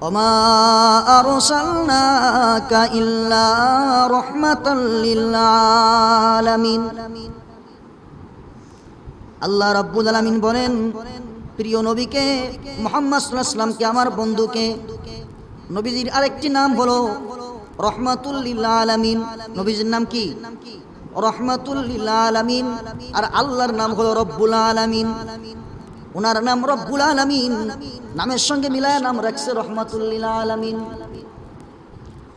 وما أرسلناك إلا رحمة للعالمين আল্লাহ রাব্বুল আলামিন বলেন প্রিয় নবীকে মোহাম্মদ সাল্লাল্লাহু আলাইহি সাল্লামকে আমার বন্ধুকে নবীজির আরেকটি নাম হলো রহমাতুল্লিল আলামিন নবীজির নাম কি রহমাতুল্লিল আলামিন আর আল্লাহর নাম হলো রব্বুল আলামিন ওনার নাম রব্বুল আলামিন। নামের সঙ্গে মিলায় নাম রাখছে রহমাতুল্লিল আলামিন।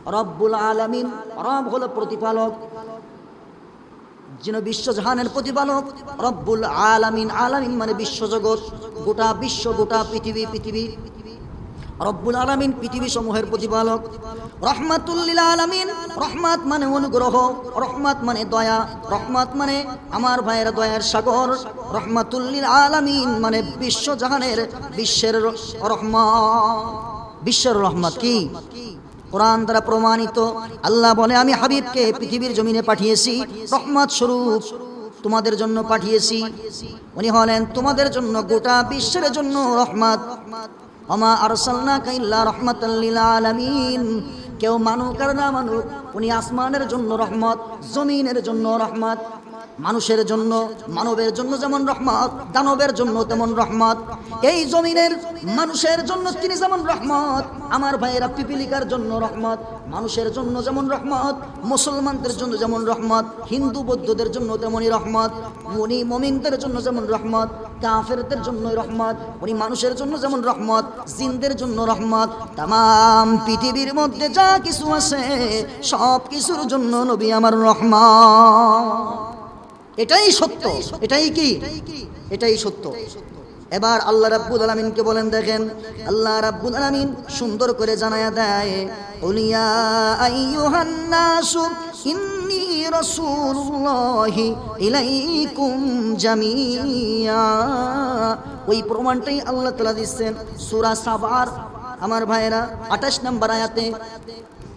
রব্বুল আলামিন, রব হলো প্রতিপালক। যিনি বিশ্বজাহানের প্রতিপালক। রব্বুল আলামিন আলামিন মানে বিশ্বজগৎ। গোটা বিশ্ব, গোটা পৃথিবী পৃথিবী। রব্বুল আলামিন পৃথিবী সমূহের প্রতিপালক রহমাতুল্লিল আলামিন, রহমাত মানে অনুগ্রহ, রহমাত মানে দয়া, রহমাত মানে আমার ভাইয়ের দয়ার সাগর। রহমাতুল্লিল আলামিন মানে বিশ্বজাহানের বিশ্বের রহমান বিশ্বের রহমত কি? কোরআন দ্বারা প্রমাণিত। আল্লাহ বলে, আমি হাবিবকে পৃথিবীর জমিনে পাঠিয়েছি, রহমত স্বরূপ তোমাদের জন্য পাঠিয়েছি। উনি হলেন, তোমাদের জন্য গোটা বিশ্বের জন্য রহমত। কেউ মানুক আর না মানুক উনি আসমানের জন্য রহমত জমিনের জন্য রহমত। মানুষের জন্য, মানবের জন্য যেমন রহমত, দানবের জন্য তেমন রহমত। এই জমিনের মানুষের জন্য তিনি যেমন রহমত, আমার ভাইয়েরা পিপিলিকার জন্য রহমত, মানুষের জন্য যেমন রহমত, মুসলমানদের জন্য যেমন রহমত, হিন্দু বৌদ্ধদের জন্য তেমনই রহমত উনি মমিনদের জন্য যেমন রহমত, কাফেরদের জন্য রহমত উনি মানুষের জন্য যেমন রহমত, জিনদের জন্য রহমত তাম পৃথিবীর মধ্যে যা কিছু আছে সব কিছুর জন্য নবী আমার রহমান এটাই সত্য, এটাই কি? এটাই সত্য। এবার আল্লাহ রাব্বুল আলামিনকে বলেন, দেখেন, আল্লাহ রাব্বুল আলামিন সুন্দর করে জানায়া দেয় উলিয়া আইয়ুহান নাসু, ইন্নী রাসূলুল্লাহি ইলাইকুম জামিয়া। ওই প্রমাণটাই আল্লাহ তাআলা দিচ্ছেন, সূরা সাবার আমার ভাইয়েরা 28 নম্বর আয়াতে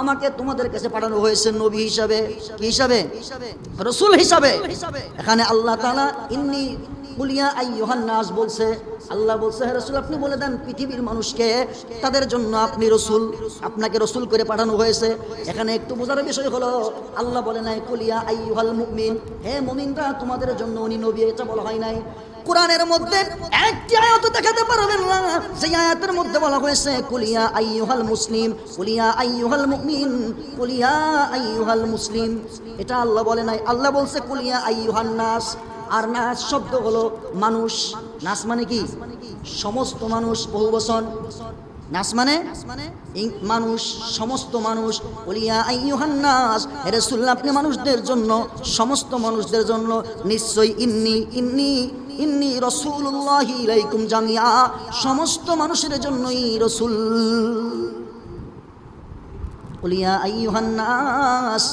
আমাকে তোমাদের কাছে পাঠানো হয়েছে নবী হিসাবে। কি হিসাবে? রসুল হিসাবে। এখানে আল্লাহ তাআলা ইন্নি কুলিয়া আইয়ুহান নাস বলছে, আল্লাহ বলছে, হে রসুল, আপনি বলে দেন পৃথিবীর মানুষকে তাদের জন্য আপনি রসুল, আপনাকে রসুল করে পাঠানো হয়েছে। এখানে একটু বোঝার বিষয় হলো, আল্লাহ বলে নাই কুলিয়া আইয়ুহাল মুমিন হে মুমিনরা, তোমাদের জন্য উনি নবী এটা বলা হয় নাই। কোরআনের মধ্যে একটি আয়াত দেখাতে পারবেন না। সেই আয়াতের মধ্যে বলা হয়েছে, কুলিয়া আইয়ুহাল মুসলিম, কুলিয়া আইয়ুহাল মুমিন, কুলিয়া আইয়ুহাল মুসলিম। এটা আল্লাহ বলে নাই। আল্লাহ বলছে, কুলিয়া আইয়ুহান নাস। আর নাস শব্দ হলো মানুষ। নাস মানে কি? সমস্ত মানুষ বহু বচন। নাস মানে? মানুষ, সমস্ত মানুষ। বলিয়া আইয়ুহান নাস। রাসূলুল্লাহ, আপনি মানুষদের জন্য, সমস্ত মানুষদের জন্য, নিশ্চয়ই ইন্নি ইন্নি ইন্নি রসুল্লাহি ইলাইকুম জামিয়া সমস্ত মানুষের জন্যই রসুল। বলিয়া আইয়ুহান নাস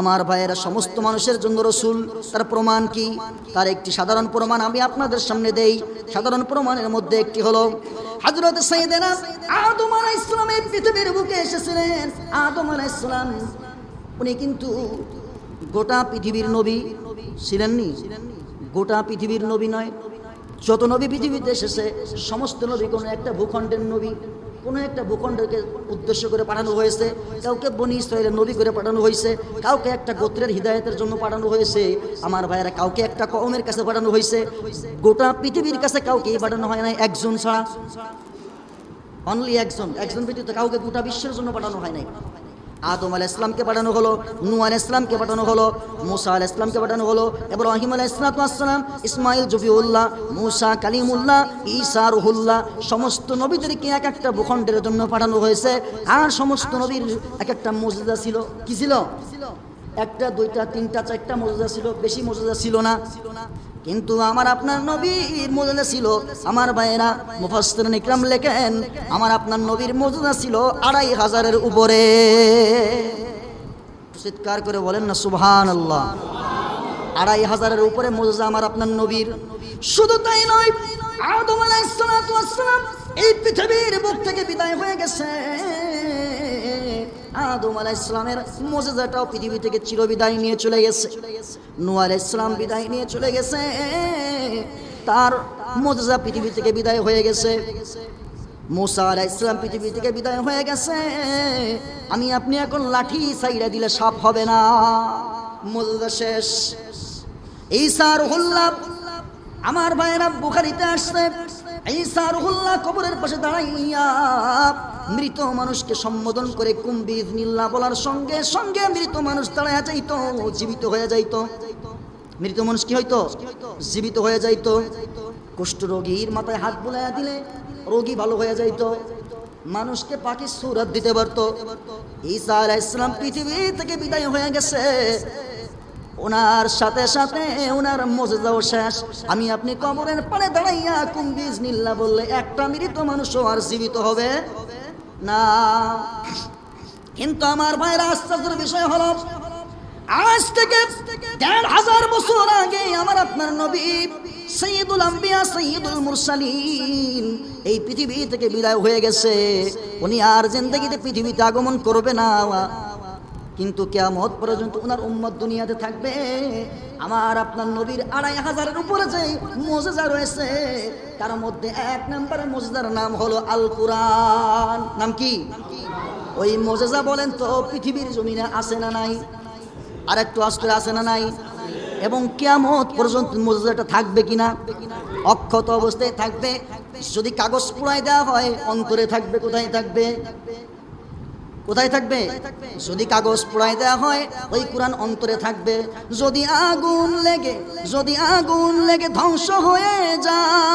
আমার ভাইয়েরা, সমস্ত মানুষের জন্য রসুল। তার প্রমাণ কি? তার একটি সাধারণ প্রমাণ আমি আপনাদের সামনে দেই। সাধারণ প্রমাণের মধ্যে একটি হলো হজরত পৃথিবীর বুকে এসেছিলেন। আদম আলাইহিস ইসলাম উনি কিন্তু গোটা পৃথিবীর নবী ছিলেননি। গোটা পৃথিবীর নবী নয়, যত নবী পৃথিবীতে এসেছে, সমস্ত নবী কোনো একটা ভূখণ্ডের নবী, কোনো একটা ভূখণ্ডকে উদ্দেশ্য করে পাঠানো হয়েছে, কাউকে বনি ইসরায়েলের নবী করে পাঠানো হয়েছে, কাউকে একটা গোত্রের হৃদায়তের জন্য পাঠানো হয়েছে, আমার ভাইয়েরা কাউকে একটা কওমের কাছে পাঠানো হয়েছে, গোটা পৃথিবীর কাছে কাউকে পাঠানো হয় নাই, একজন ছাড়া। অনলি একজন একজন ব্যতীত কাউকে গোটা বিশ্বের জন্য পাঠানো হয় নাই। আদম আল ইসলামকে পাঠানো হলো নু আল ইসলামকে পাঠানো হলো, মুসা আল ইসলামকে পাঠানো হলো, ইব্রাহিম আল ইসলাতাম ইসমাইল জফিউল্লাহ মুসা, কালিমুল্লাহ, ঈসা, রুহুল্লাহ, সমস্ত নবীদেরকে এক একটা ভূখণ্ডের জন্য পাঠানো হয়েছে। আর সমস্ত নবীর এক একটা মর্যাদা ছিল, কি ছিল? একটা, দুইটা, তিনটা, চারটা মর্যাদা ছিল, বেশি মর্যাদা ছিল না। কিন্তু আমার আপনার নবীর মর্যাদা ছিল, আমার ভাইয়েরা মুফাসসির ইকরাম লেখেন, আমার আপনার নবীর মজুদা ছিল আড়াই হাজারের উপরে। চিৎকার করে বলেন না সুবহান আল্লাহ আড়াই হাজারের উপরে মজুদা আমার আপনার নবীর। শুধু তাই নয়, আদম আলাইহিসসালাম এই পৃথিবীর বুক থেকে বিদায় হয়ে গেছে। আদম আলাইহিসসালামের মোজেজাটাও পৃথিবী থেকে চিরবিদায় নিয়ে চলে গেছে। নূহ আলাইহিসসালাম বিদায় নিয়ে চলে গেছে। তার মোজেজা পৃথিবী থেকে বিদায় হয়ে গেছে। মোসা আলাহ ইসলাম পৃথিবী থেকে বিদায় হয়ে গেছে। আমি, আপনি এখন লাঠি সাইডা দিলে সাপ হবে না। মোজেজা শেষ। এই ঈসা রুহুল্লাহ, আমার ভাইয়েরা বুখারিতে আসছে। ঈসা রুহুল্লাহ কবরের পাশে দাঁড়াইয়া মৃত মানুষকে সম্বোধন করে কুম্বিজ নীল্লা বলার সঙ্গে সঙ্গে মৃত মানুষ দাঁড়ায় যাইতো, জীবিত হয়ে যাইতো। মৃত মানুষ কি হইতো? জীবিত হয়ে যাইতো। কুষ্ঠরোগীর মাথায় হাত বুলাইয়া দিলে রোগী ভালো হয়ে যাইতো। মানুষকে পাখি সুরত দিতে পারতো। ঈসা আলাইহিস ইসলাম পৃথিবী থেকে বিদায় হয়ে গেছে। ওনার সাথে সাথে ওনার মজেদাও শেষ। আমি আপনি কবরের পাড়ে দাঁড়াইয়া কুম্বিজ নিল্লা বললে, একটা মৃত মানুষও আর জীবিত হবে? না। কিন্তু আমার ভাইয়ের আশ্চর্যের বিষয় হলো, আজ থেকে দেড় হাজার বছর আগে আমার আপনার নবী সৈয়দুল আম্বিয়া সৈয়দুল মুরসালিন এই পৃথিবী থেকে বিদায় হয়ে গেছে। উনি আর জিন্দগিতে পৃথিবীতে আগমন করবে না। কিন্তু কেয়ামত পর্যন্ত ওনার উম্মত দুনিয়াতে থাকবে। আমার আপনার নবীর আড়াই হাজারের উপরে যে মজেজা রয়েছে, তার মধ্যে এক নম্বরের মজেজার নাম হলো আল কোরআন নাম কি? ওই মজেজা বলেন তো, পৃথিবীর জমিনে আছে না নাই? আর একটু আস্তে আছে না নাই? এবং কেয়ামত পর্যন্ত মজেজাটা থাকবে কিনা অক্ষত অবস্থায় থাকবে। যদি কাগজ পুড়াই দেওয়া হয়, অন্তরে থাকবে, কোথায় থাকবে? কোথায় থাকবে? যদি কাগজ পোড়াই দেওয়া হয়, ওই কোরআন অন্তরে থাকবে। যদি আগুন লেগে, যদি আগুন লেগে ধ্বংস হয়ে যায়,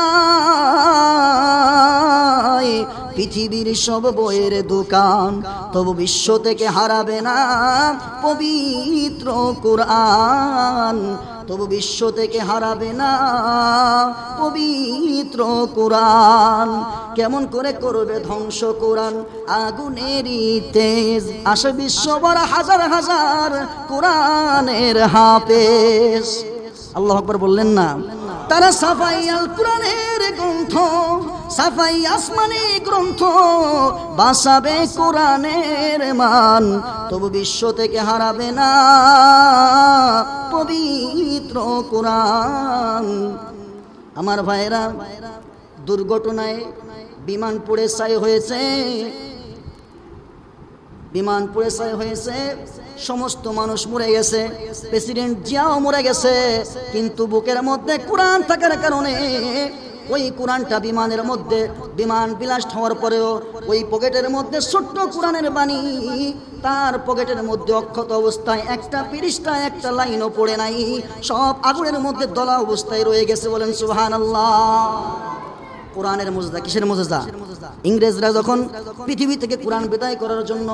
পৃথিবীর সব বইয়ের দোকান তবু বিশ্ব থেকে হারাবে না পবিত্র কোরআন। তবু বিশ্ব থেকে হারাবে না পবিত্র কোরআন। কেমন করে করবে ধ্বংস কোরআন? আগুনের তেজ। আসে বিশ্ববার হাজার হাজার কোরআনের হাফেজ। আল্লাহ আকবর বললেন না, তারা সাফাইয়াল কোরআনের গ্রন্থ সাফাই আসমানি গ্রন্থ বাসাবে কোরআনের মান, তবু বিশ্ব থেকে হারাবে না পবিত্র কোরআন। আমার ভাইরা দুর্ঘটনায় বিমান পড়ে ছাই হয়েছে। বিমান পুড়ে ছাই হয়েছে, সমস্ত মানুষ মরে গেছে, প্রেসিডেন্ট জিয়াও মরে গেছে, কিন্তু বুকের মধ্যে কোরআন থাকার কারণে ওই কোরআনটা বিমানের মধ্যে, বিমান বিলাস্ট হওয়ার পরেও ওই পকেটের মধ্যে ছোট্ট কোরআনের বাণী, তার পকেটের মধ্যে অক্ষত অবস্থায় একটা পিরিশটা একটা লাইনও পড়ে নাই। সব আগুনের মধ্যে দলা অবস্থায় রয়ে গেছে বলেন সুহান আল্লাহ কোরআনের মজদা, কিসের মজদা? ইংরেজরা যখন পৃথিবী থেকে কোরআন বিদায় করার জন্য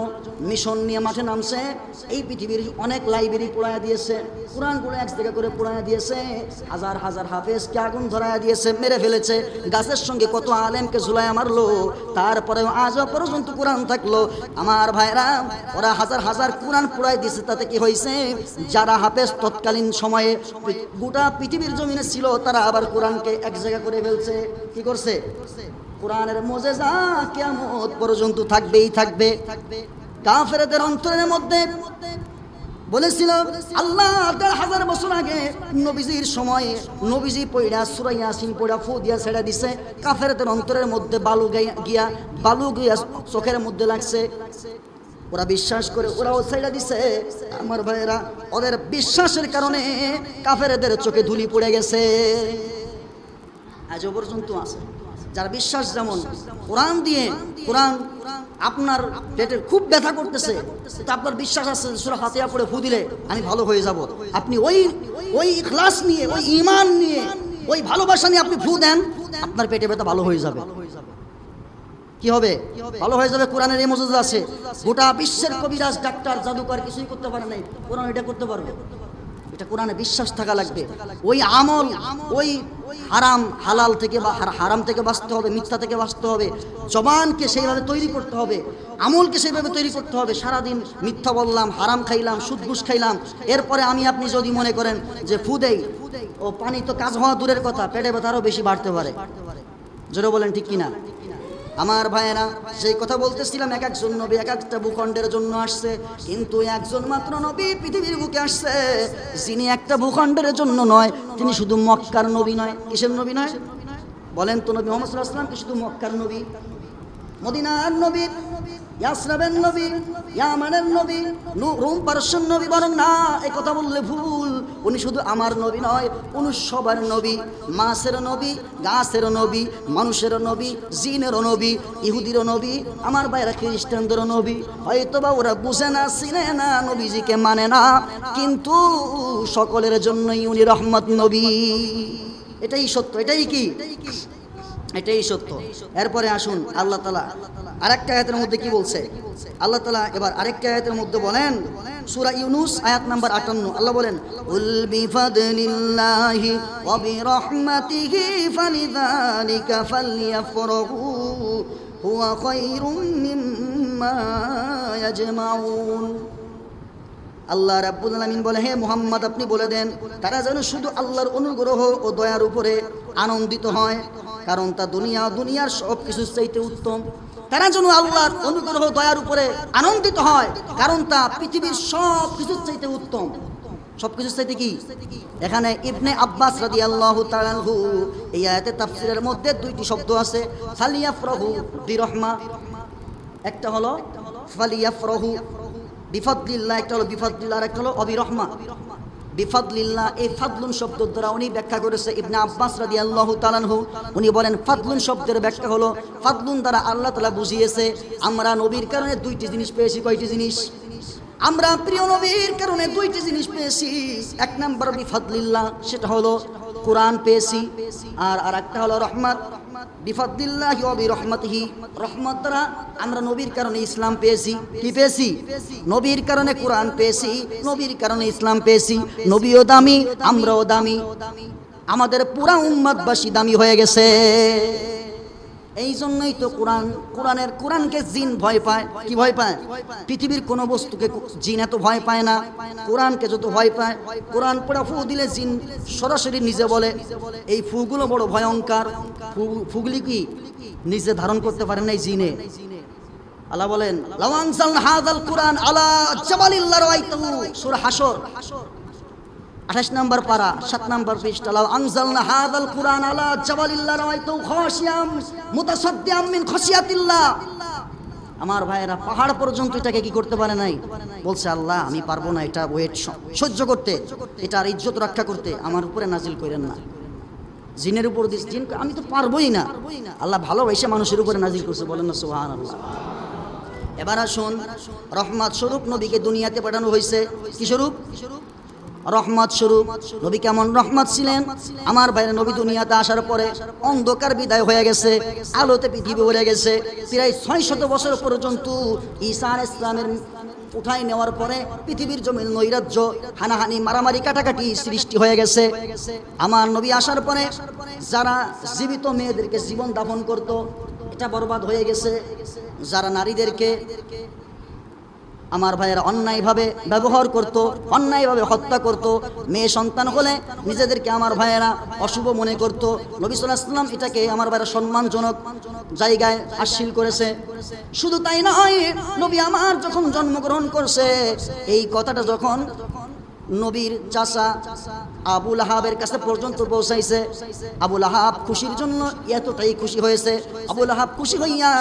মিশন নিয়ে মাঠে নামছে, এই পৃথিবীর অনেক লাইব্রেরি পোড়ায় দিয়েছে, কোরআনগুলো এক জায়গা করে পোড়ায় দিয়েছে, হাজার হাজার হাফেজকে আগুন ধরায় দিয়েছে, মেরে ফেলেছে, গাছের সঙ্গে কত আলেমকে ঝুলায় মারলো তারপরে আজও পর্যন্ত কোরআন থাকল। আমার ভাইরা ওরা হাজার হাজার কোরআন পোড়ায় দিয়েছে, তাতে কি হয়েছে? যারা হাফেজ তৎকালীন সময়ে গোটা পৃথিবীর জমিনে ছিল, তারা আবার কোরআনকে এক জায়গা করে ফেলছে। কি করছে? কোরআনের মজেজা কিয়ামত পর্যন্ত থাকবেই থাকবে। কাফেরদের অন্তরের মধ্যে বলেছিল, আল্লাহ দেড় হাজার বছর আগে নবীজির সময়ে নবীজি পইড়া সুরাইয়া সিং পইড়া ফু দিয়া ছেড়ে দিছে। কাফেরদের অন্তরের মধ্যে বালু গিয়া বালু গিয়া চোখের মধ্যে লাগছে। ওরা বিশ্বাস করে, ওরাও ছেড়ে দিছে। আমার ভাইয়েরা, ওদের বিশ্বাসের কারণে কাফেরদের চোখে ধুলি পড়ে গেছে। আজও পর্যন্ত আছে। যার বিশ্বাস যেমন কোরআন দিয়ে কোরআন আপনার পেটের খুব ব্যথা করতেছে তো আপনার বিশ্বাস আছে সুরা ফাতিয়া পড়ে ফু দিলে আমি ভালো হয়ে যাব। আপনি ওই ওই ক্লাস নিয়ে, ওই ইমান নিয়ে, ওই ভালোবাসা নিয়ে আপনি ফু দেন, আপনার পেটে ব্যথা ভালো হয়ে যাবে। কি হবে? ভালো হয়ে যাবে কোরআনের এই মজুদ আছে। গোটা বিশ্বের কবিরাজ, ডাক্তার, জাদুকর কিছুই করতে পারে নাই। কোরআন এটা করতে পারবে। এটা কোরআনে বিশ্বাস থাকা লাগবে। ওই আমল, ওই হারাম, হালাল থেকে বা হারাম থেকে বাঁচতে হবে, মিথ্যা থেকে বাঁচতে হবে। জবানকে সেইভাবে তৈরি করতে হবে, আমলকে সেইভাবে তৈরি করতে হবে। সারাদিন মিথ্যা বললাম, হারাম খাইলাম সুদ ঘুষ খাইলাম। এরপরে আমি, আপনি যদি মনে করেন যে ফু দেই, ও পানি তো কাজ হওয়া দূরের কথা, পেটে ব্যথা আরও বেশি বাড়তে পারে। জোরে বলেন ঠিক কিনা? আমার ভাইয়েরা, সেই কথা বলতেছিলাম, এক একজন নবী এক একটা ভূখণ্ডের জন্য আসছে, কিন্তু একজন মাত্র নবী পৃথিবীর বুকে আসছে। যিনি একটা ভূখণ্ডের জন্য নয়, তিনি শুধু মক্কার নবী নয়। কিসের নবী নয়? বলেন তো নবী মোহাম্মদ আসলাম কি শুধু মক্কার নবী? মদিনার নবী, ইয়াসরাবের নবী, ইয়ামানের নবী, রোম পারস্যের নবী বরং না এই কথা বললে ভুল। উনি শুধু আমার নবী নয়, উনি সবার নবী, মাছের নবী, গাছের নবী, মানুষের নবী, জিনের নবী ইহুদিরও নবী, আমার বাইরা খ্রিস্টানদেরও নবী। হয়তো বা ওরা বুঝে না, চিনে না, নবীজিকে মানে না, কিন্তু সকলের জন্যই উনি রহমত নবী। এটাই সত্য, এটাই কি? এটাই সত্য। এরপরে আসুন আল্লাহ তালা আরেকটা আয়াতের মধ্যে কি বলছে? আল্লাহ তালা এবার আরেকটা আয়াতের মধ্যে বলেন, সূরা ইউনুস, আয়াত নাম্বার আটান্ন। আল্লাহ বলেন, উল বিফাদলিল্লাহি ওয়া বিরহমাতিহি ফালিযালিকা ফালইফরাহু হুয়া খায়রুম মিম্মা ইয়াজমাউন। আল্লাহ রাব্বুল আলামিন বলে, হে মুহাম্মদ, আপনি বলে দেন, তারা যেন শুধু আল্লাহর অনুগ্রহ ও দয়ার উপরে আনন্দিত হয় কারণ তা দুনিয়া, দুনিয়ার সব কিছুর চাইতে উত্তম। তারা যেন আল্লাহর অনুগ্রহ, দয়ার উপরে আনন্দিত হয়, কারণ তা পৃথিবীর সব কিছুর চাইতে উত্তম। সব কিছুর চাইতে কি? এখানে ইবনে আব্বাস রাদি আল্লাহ এই আয়াতে তাফসিরের মধ্যে দুইটি শব্দ আছে, ফালিয়াফরাহু বিরহমা। একটা হলো ফালিয়াফরাহু বিফাদলিল্লাহ, একটা হলো বিফাদলিল্লাহ, আর একটা হলো অবিরহমা। বিফাদলিল্লাহ, এই ফাদলুন শব্দ দ্বারা উনি ব্যাখ্যা করেছে ইবনা আব্বাস রাদি আল্লাহ তালানহু উনি বলেন, ফাদলুন শব্দের ব্যাখ্যা হলো, ফাদলুন দ্বারা আল্লাহ তালা বুঝিয়েছে, আমরা নবীর কারণে দুইটি জিনিস পেয়েছি, কয়টি জিনিস? আমরা প্রিয় নবীর কারণে দুইটি জিনিস পেয়েছি। এক নম্বর বিফাদলিল্লাহ, সেটা হলো কোরআন পেয়েছি। আর আর একটা হলো রহমত। বিফাদলিল্লাহি অবি রহমতহি রহমত দ্বারা আমরা নবীর কারণে ইসলাম পেয়েছি। কি পেয়েছি? নবীর কারণে কোরআন পেয়েছি, নবীর কারণে ইসলাম পেয়েছি। নবীও দামি, আমরাও দামি। আমাদের পুরা উম্মাদবাসী দামি হয়ে গেছে। এই জন্যই তো কোরআন, কোরআনের, কোরআনকে জিন ভয় পায়। কি ভয় পায়? পৃথিবীর কোনো বস্তুকে জিন এত ভয় পায় না। কোরআনকে যত ভয় পায়, কোরআন পড়া ফু দিলে জিন সরাসরি নিজে বলে। এই ফুগুলো বড় ভয়ঙ্কর। ফুগুলি কি? নিজে ধারণ করতে পারে না এই জিনে। আল্লাহ বলেন লাওয়ানসাল হাযাল কোরআন আলা জাবালিল্লাহ রাইতাহু সূরা হাসর আঠাশ নম্বর পারা, সাত নম্বর পৃষ্ঠা। হাদাল কুরআন আলা জাবালিল্লাহ রাআইতাহু খাশিয়াম মুতাসাদ্দিয়াম মিন খাশিয়াতিল্লাহ। আমার ভাইয়েরা, পাহাড় পর্যন্ত এটাকে কি করতে পারে নাই? বলছে, আল্লাহ, আমি পারব না এটা ওয়েট সহ্য করতে, এটার ইজ্জত রক্ষা করতে, আমার উপরে নাজিল করেন না। জিনের উপর দিস, জিন আমি তো পারবোই না। আল্লাহ ভালোবাসে মানুষের উপরে নাজিল করছে, বলেন না সুবহান আল্লাহ এবার আসুন, রহমত স্বরূপ নবীকে দুনিয়াতে পাঠানো হয়েছে। কি স্বরূপ? রহমত স্বরূপ। নবী কেমন রহমত ছিলেন? আমার বাইরে নবী দুনিয়াতে আসার পরে অন্ধকার বিদায় হয়ে গেছে, আলোতে পৃথিবী ভরে গেছে। প্রায় ছয় শত বছর পর্যন্ত ঈসান ইসলামের উঠাই নেওয়ার পরে পৃথিবীর জমির নৈরাজ্য, হানাহানি, মারামারি, কাটাকাটি সৃষ্টি হয়ে গেছে। আমার নবী আসার পরে যারা জীবিত মেয়েদেরকে জীবন দাপন করত, এটা বরবাদ হয়ে গেছে। যারা নারীদেরকে আমার ভাইয়েরা অন্যায়ভাবে ব্যবহার করত, অন্যায়ভাবে হত্যা করত। মেয়ে সন্তান হলে নিজেদেরকে আমার ভাইয়েরা অশুভ মনে করত। নবী সাল্লাহাম এটাকে আমার ভাইয়েরা সম্মানজনক জায়গায় আশ্বিল করেছে। শুধু তাই নয়, নবী আমার যখন জন্মগ্রহণ করছে, এই কথাটা যখন নবীর চাচা আবুল আহাবের কাছে পর্যন্ত পৌঁছাইছে। আবুল আহাব খুশির জন্য এতটাই খুশি হয়েছে। আবুল আহাব খুশি হইয়া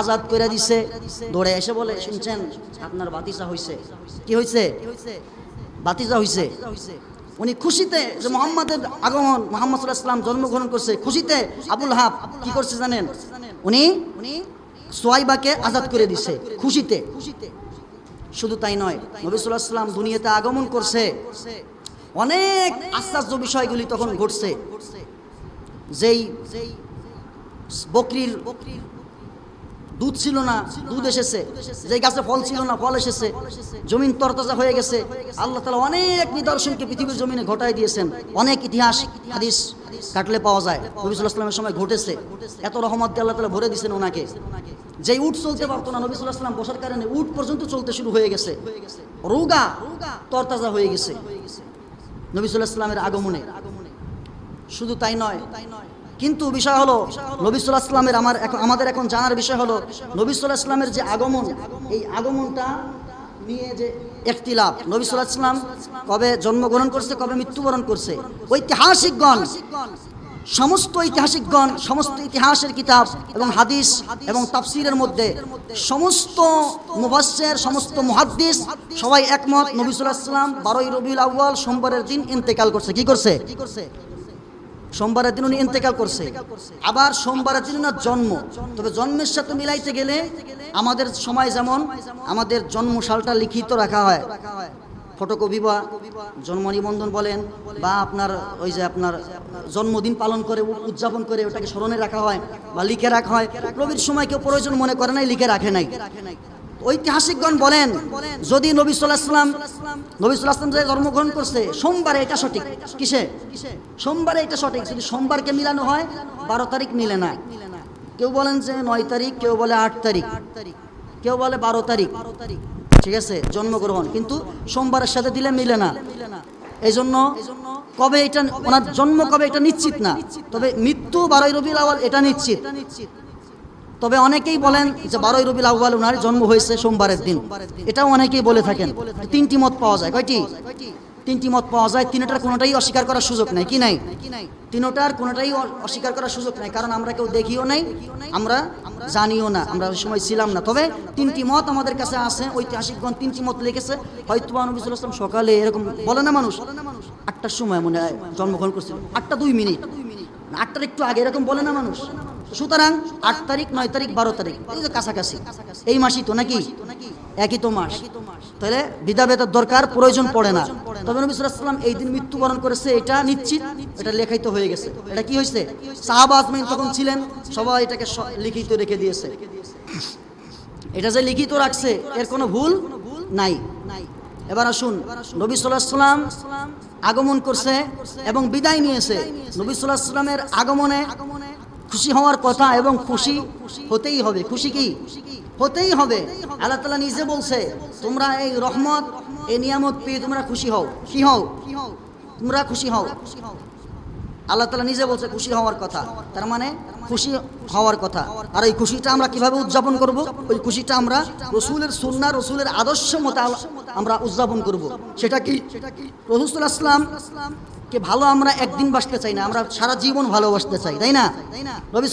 আজাদ করে দিছে। দৌড়ে এসে বলে, শুনছেন, আপনার বাতিসা কি বাতিজা হইছে। উনি খুশিতে যে মোহাম্মদের আগমন, মোহাম্মদ জন্মগ্রহণ করছে, খুশিতে? আবুল হাব কি করছে জানেন? উনি সোয়াইবাকে আজাদ করে দিছে, খুশিতে। শুধু তাই নয়, নবী সাল্লাহ সাল্লাম দুনিয়াতে আগমন করছে। অনেক আশ্চর্য বিষয়গুলি তখন ঘটছে। যেই বকরির দুধ ছিল না, দুধ এসেছে। যে গাছে ফল ছিল না, ফল এসেছে। জমিন তরতাজা হয়ে গেছে। আল্লাহ তালা অনেক নিদর্শনকে পৃথিবীর জমিনে ঘটাই দিয়েছেন। অনেক ইতিহাস, হাদিস কাটলে পাওয়া যায়। নবিসুল্লাহ আসলামের সময় ঘটেছে। এত রহমত দিয়ে আল্লাহ তালা ভরে দিয়েছেন ওনাকে। যেই উট চলতে পারতো না নবিসুল্লাহ আসলাম বসার কারণে উট পর্যন্ত চলতে শুরু হয়ে গেছে। রোগা তরতাজা হয়ে গেছে। নবিসুল্লাহ আসলামের আগমনে। শুধু তাই নয়, কিন্তু বিষয় হলো নবিসুল্লাহ ইসলামের আমার এখন, আমাদের এখন জানার বিষয় হলো নবিসুল্লাহ ইসলামের যে আগমন, এই আগমনটা নিয়ে যে একটিলাপ নবিসুল্লাহ ইসলাম কবে জন্মগ্রহণ করছে, কবে মৃত্যুবরণ করছে, ঐতিহাসিকগণ সমস্ত ঐতিহাসিকগণ সমস্ত ইতিহাসের কিতাব এবং হাদিস এবং তাফসিরের মধ্যে সমস্ত মুবাসের সমস্ত মুহাদ্দিস সবাই একমত ইসলাম বারোই রবিউল আউ্বাল সোমবারের দিন ইন্তেকাল করছে। কি করছে? সোমবারের দিন উনি ইন্তেকাল করছে। আবার সোমবারের দিন ওনার জন্ম। তবে জন্মের সাথে মিলাইতে গেলে আমাদের সময় যেমন, আমাদের জন্ম সালটা লিখিত রাখা হয়। ফটোকপি বা জন্ম নিবন্ধন বলেন বা আপনার ওই যে আপনার জন্মদিন পালন করে, উদযাপন করে ওটাকে স্মরণে রাখা হয় বা লিখে রাখা হয়। রবির সময় কেউ প্রয়োজন মনে করে নাই, লিখে রাখে নাই। ঐতিহাসিকগণ বলেন, যদি নবী সাল্লাহ ইসলাম নবী সাল্লাহ ইসলাম যে জন্মগ্রহণ করছে, সোমবারে এটা সঠিক? কিসে? সোমবারে এটা সঠিক? যদি সোমবারকে মিলানো হয়, বারো তারিখ মিলে না। কেউ বলেন যে নয় তারিখ, কেউ বলে আট তারিখ। কেউ বলে বারো তারিখ। ঠিক আছে? জন্মগ্রহণ। কিন্তু সোমবারের সাথে দিলে মিলে না। এই জন্য কবে এটা ওনার জন্ম কবে এটা নিশ্চিত না। তবে মৃত্যু বারোই রবিউল আওয়াল এটা নিশ্চিত। তবে অনেকেই বলেন যে বারোই রবিউল আউ্বাল ওনার জন্ম হয়েছে সোমবারের দিন। এটাও অনেকেই বলে থাকেন। তিনটি মত পাওয়া যায়। কয়টি? তিনটি মত পাওয়া যায়, তিনটার কোনোটাই অস্বীকার করার সুযোগ নাই, কি নাই? তিনটার কোনোটাই অস্বীকার করার সুযোগ নাই, কারণ আমরা কেউ দেখিও নাই, আমরা জানিও না, আমরা ওই সময় ছিলাম না। তবে তিনটি মত আমাদের কাছে আছে, ঐতিহাসিকগণ তিনটি মত লিখেছে। হয়তো নবিসুল আসলাম সকালে এরকম বলে না মানুষ? আটটার সময় মনে হয় জন্মগ্রহণ করছিল। আটটা দুই মিনিট। আটটার একটু আগে এরকম বলে না মানুষ? সুতরাং আট তারিখ, নয় তারিখ, বারো তারিখ কাছাকাছি। এই মাসই তো নাকি? একই তো মাস। তাহলে বিধাবেতার দরকার, প্রয়োজন পড়ে না। তবে নবী সাল্লাম এই দিন মৃত্যুবরণ করেছে, এটা নিশ্চিত, এটা লেখাইত হয়ে গেছে। এটা কি হয়েছে? সাহাবা আজমাইন তখন ছিলেন, সবাই এটাকে লিখিত রেখে দিয়েছে। এটা যে লিখিত রাখছে, এর কোনো ভুল নাই। এবার আসুন, নবী সাল্লাহ সাল্লাম আগমন করছে এবং বিদায় নিয়েছে। নবী সাল্লাহ সাল্লামের আগমনে খুশি হওয়ার কথা এবং খুশি হতেই হবে। খুশি কি? হতেই হবে। আল্লাহ তালা নিজে বলছে, তোমরা এই রহমত, এই নিয়ামত পেয়ে তোমরা খুশি হও। কি হও? তোমরা খুশি হও। আল্লাহ তালা নিজে বলছে, খুশি হওয়ার কথা। তার মানে খুশি হওয়ার কথা। আর এই খুশিটা আমরা কীভাবে উদযাপন করব? ওই খুশিটা আমরা রসুলের সুন্না রসুলের আদর্শ মতো আমরা উদযাপন করব। সেটা কি? রসুল আসলাম, কে ভালো আমরা একদিন বাসতে চাই না, আমরা সারা জীবন ভালোবাসতে চাই, তাই না? রবি